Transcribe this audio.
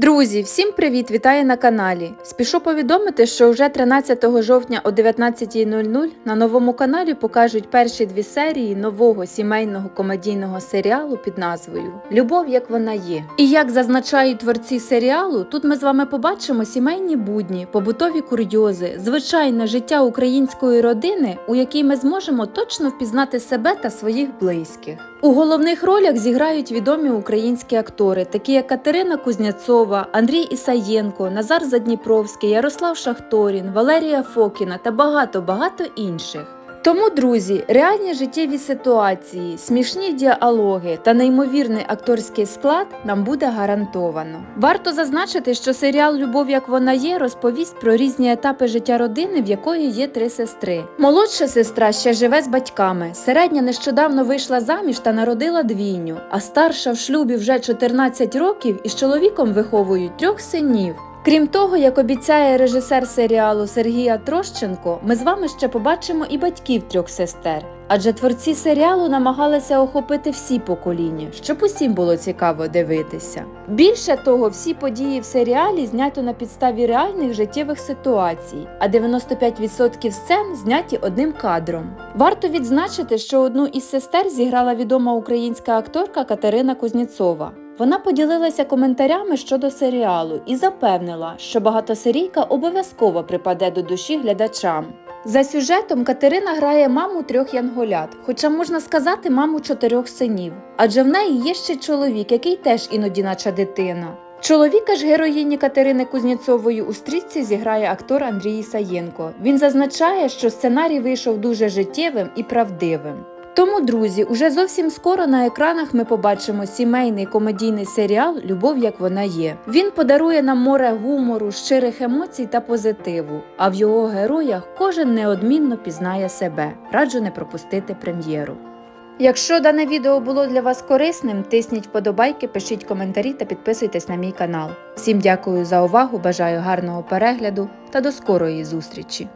Друзі, всім привіт! Вітаю на каналі. Спішу повідомити, що вже 13 жовтня о 19.00 на новому каналі покажуть перші дві серії нового сімейного комедійного серіалу під назвою Любов як вона є. І як зазначають творці серіалу, тут ми з вами побачимо сімейні будні, побутові курйози, звичайне життя української родини, у якій ми зможемо точно впізнати себе та своїх близьких. У головних ролях зіграють відомі українські актори, такі як Катерина Кузнєцова, Андрій Ісаєнко, Назар Задніпровський, Ярослав Шахторін, Валерія Фокіна та багато-багато інших. Тому, друзі, реальні життєві ситуації, смішні діалоги та неймовірний акторський склад нам буде гарантовано. Варто зазначити, що серіал Любов як вона є розповість про різні етапи життя родини, в якої є три сестри. Молодша сестра ще живе з батьками. Середня нещодавно вийшла заміж та народила двійню, а старша в шлюбі вже 14 років і з чоловіком виховують трьох синів. Крім того, як обіцяє режисер серіалу Сергія Трощенко, ми з вами ще побачимо і батьків трьох сестер. Адже творці серіалу намагалися охопити всі покоління, щоб усім було цікаво дивитися. Більше того, всі події в серіалі знято на підставі реальних життєвих ситуацій, а 95% сцен зняті одним кадром. Варто відзначити, що одну із сестер зіграла відома українська акторка Катерина Кузнєцова. Вона поділилася коментарями щодо серіалу і запевнила, що багатосерійка обов'язково припаде до душі глядачам. За сюжетом Катерина грає маму трьох янголят, хоча можна сказати маму чотирьох синів, адже в неї є ще чоловік, який теж іноді наче дитина. Чоловіка ж героїні Катерини Кузнєцової у стрічці зіграє актор Андрій Ісаєнко. Він зазначає, що сценарій вийшов дуже життєвим і правдивим. Тому, друзі, уже зовсім скоро на екранах ми побачимо сімейний комедійний серіал Любов як вона є. Він подарує нам море гумору, щирих емоцій та позитиву. А в його героях кожен неодмінно пізнає себе. Раджу не пропустити прем'єру. Якщо дане відео було для вас корисним, тисніть вподобайки, пишіть коментарі та підписуйтесь на мій канал. Всім дякую за увагу, бажаю гарного перегляду та до скорої зустрічі!